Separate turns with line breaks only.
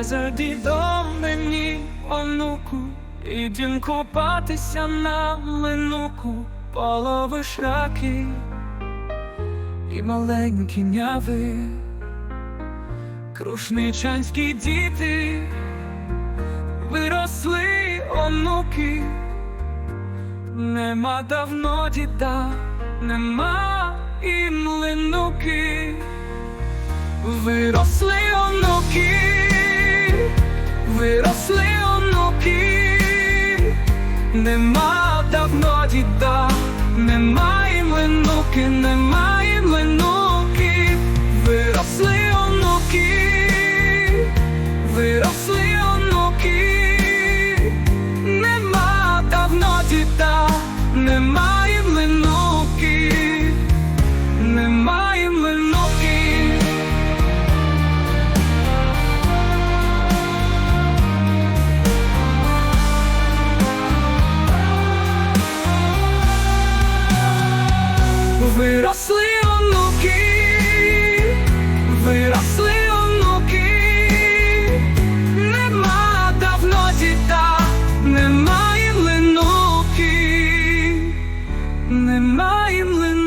За дідом мені онуку, ідім купатися на минуку, полови шраки і маленькі няви, крушничанські діти, виросли онуки, нема давно діда, нема і млинуки. Виросли онуки, виросли онуки, нема давно діда, немає минуки, нема Виросли онуки, виросли онуки, нема давно діта, немає млинуки, немає млинуки.